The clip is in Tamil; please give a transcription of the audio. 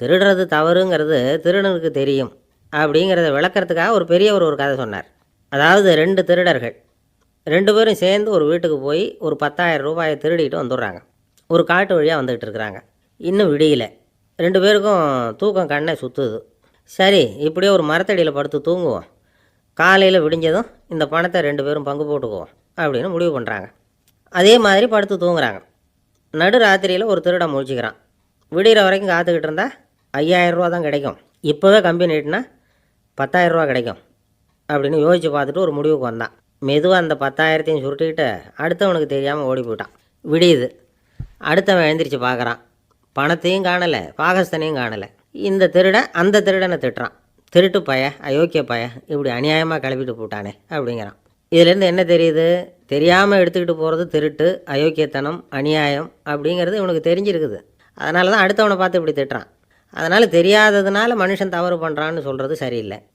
திருடுறது தவறுங்கிறது திருடனுக்கு தெரியும் அப்படிங்கிறத விளக்கிறதுக்காக ஒரு பெரியவர் ஒரு கதை சொன்னார். அதாவது ரெண்டு திருடர்கள். ரெண்டு பேரும் சேர்ந்து ஒரு வீட்டுக்கு போய் ஒரு பத்தாயிரம் ரூபாயை திருடிட்டு வந்துடுறாங்க. ஒரு காட்டு வழியாக வந்துக்கிட்டு இருக்கிறாங்க. இன்னும் விடியல. ரெண்டு பேருக்கும் தூக்கம் கண்ணை சுற்றுது சரி இப்படியே ஒரு மரத்தடியில் படுத்து தூங்குவோம். காலையில் விடிஞ்சதும் இந்த பணத்தை ரெண்டு பேரும் பங்கு போட்டுக்குவோம் அப்படின்னு முடிவு பண்ணுறாங்க அதே மாதிரி படுத்து தூங்குறாங்க. நடு ராத்திரியில் ஒரு திருடன் முழிச்சிக்கிறான். விடிகிற வரைக்கும் காத்துக்கிட்டு இருந்தால் ஐயாயிரம் ரூபா தான் கிடைக்கும். இப்போவே கம்பி நீட்டினா பத்தாயிரம் ரூபா கிடைக்கும் அப்படின்னு யோசித்து பார்த்துட்டு ஒரு முடிவுக்கு வந்தான். மெதுவாக அந்த பத்தாயிரத்தையும் சுருட்டிக்கிட்டு அடுத்தவனுக்கு தெரியாமல் ஓடி போயிட்டான். விடியுது. அடுத்தவன் எழுந்திரிச்சு பார்க்குறான். பணத்தையும் காணலை பாகஸ்தனையும் காணலை. இந்த திருடன் அந்த திருடனை திட்டுறான். திருட்டு பய அயோக்கிய பய இப்படி அநியாயமாக கிளப்பிட்டு போட்டானே அப்படிங்கிறான். இதுலேருந்து என்ன தெரியுது? தெரியாமல் எடுத்துக்கிட்டு போகிறது திருட்டு அயோக்கியத்தனம் அநியாயம் அப்படிங்கிறது இவனுக்கு தெரிஞ்சிருக்குது. அதனால தான் அடுத்தவனை பார்த்து இப்படி திட்டுறான். அதனால் தெரியாததுனால மனுஷன் தவறு பண்ணுறான்னு சொல்கிறது சரியில்லை.